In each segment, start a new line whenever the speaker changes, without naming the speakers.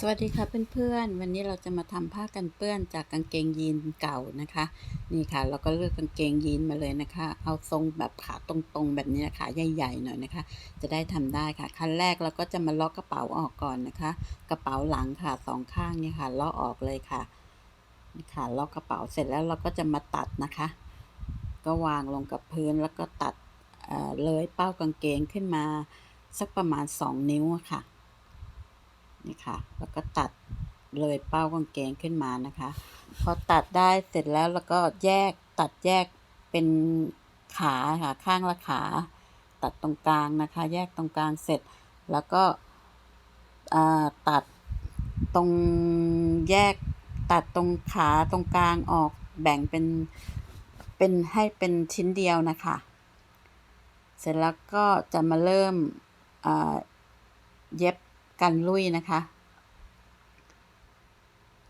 สวัสดีค่ะเพื่อนๆ วันนี้เราจะมาทำผ้ากันเปื้อนจากกางเกงยีนเก่านะคะ นี่ค่ะ เราก็เลือกกางเกงยีนมาเลยนะคะ เอาทรงแบบขาตรงๆ แบบนี้นะคะใหญ่ๆหน่อยนะคะ จะได้ทำได้ค่ะขั้นแรกเราก็จะมาล็อกกระเป๋าออกก่อนนะคะ กระเป๋าหลังค่ะสองข้างนี่ค่ะล็อกออกเลยค่ะนี่ค่ะล็อกกระเป๋าเสร็จแล้วเราก็จะมาตัดนะคะ ก็วางลงกับพื้นแล้วก็ตัดเออเลยเป้ากางเกงขึ้นมา สักประมาณ 2 นิ้วอะ ค่ะคะ แล้วก็ตัดเลยเป้ากางเกงขึ้นมานะคะ พอตัดได้เสร็จแล้วแล้วก็แยกตัดแยกเป็นขาค่ะข้างละขา ตัดตรงกลางนะคะ แยกตรงกลางเสร็จ แล้วก็ตัดตรงแยกตัดตรงขาตรงกลางออกแบ่งเป็นเป็นให้เป็นชิ้นเดียวนะคะ เสร็จแล้วก็จะมาเริ่มเย็บ กันลุยนะคะ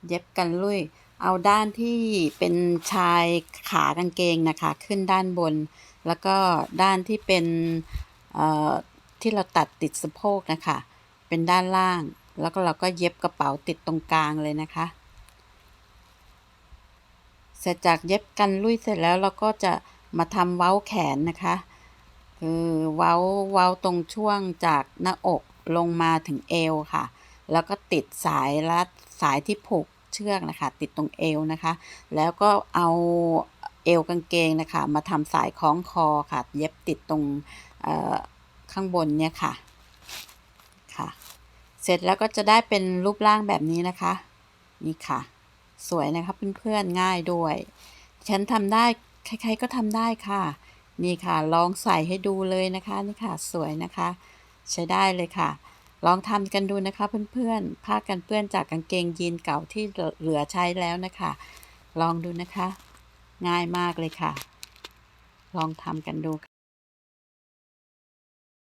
เย็บกันลุย เอาด้านที่เป็นชายขากางเกงนะคะ ขึ้นด้านบน แล้วก็ด้านที่เป็นเอ่อที่เราตัดติดสะโพกนะคะ เป็นด้านล่าง แล้วก็เราก็เย็บกระเป๋าติดตรงกลางเลยนะคะ เสร็จจากเย็บกันลุยเสร็จแล้วเราก็จะมาทำเว้าแขนนะคะ คือเว้าเว้าตรงช่วงจากหน้าอก ลงมาถึงเอวค่ะ แล้วก็ติดสายรัดสายที่ผูกเชือกนะคะ ติดตรงเอวนะคะ แล้วก็เอาเอวกางเกงนะคะ มาทำสายคล้องคอค่ะ เย็บติดตรงข้างบนเนี่ยค่ะค่ะ เสร็จแล้วก็จะได้เป็นรูปร่างแบบนี้นะคะ นี่ค่ะ สวยนะคะเพื่อนๆง่ายด้วย ฉันทำได้ใครๆก็ทำได้ค่ะ นี่ค่ะ ลองใส่ให้ดูเลยนะคะ นี่ค่ะ สวยนะคะ ใช้ได้เลยค่ะ ลองทำกันดูนะคะเพื่อนๆผ้ากันเปื้อนจากกางเกงยีนเก่าที่เหลือใช้แล้วนะคะ ลองดูนะคะ ง่ายมากเลยค่ะ ลองทำกันดู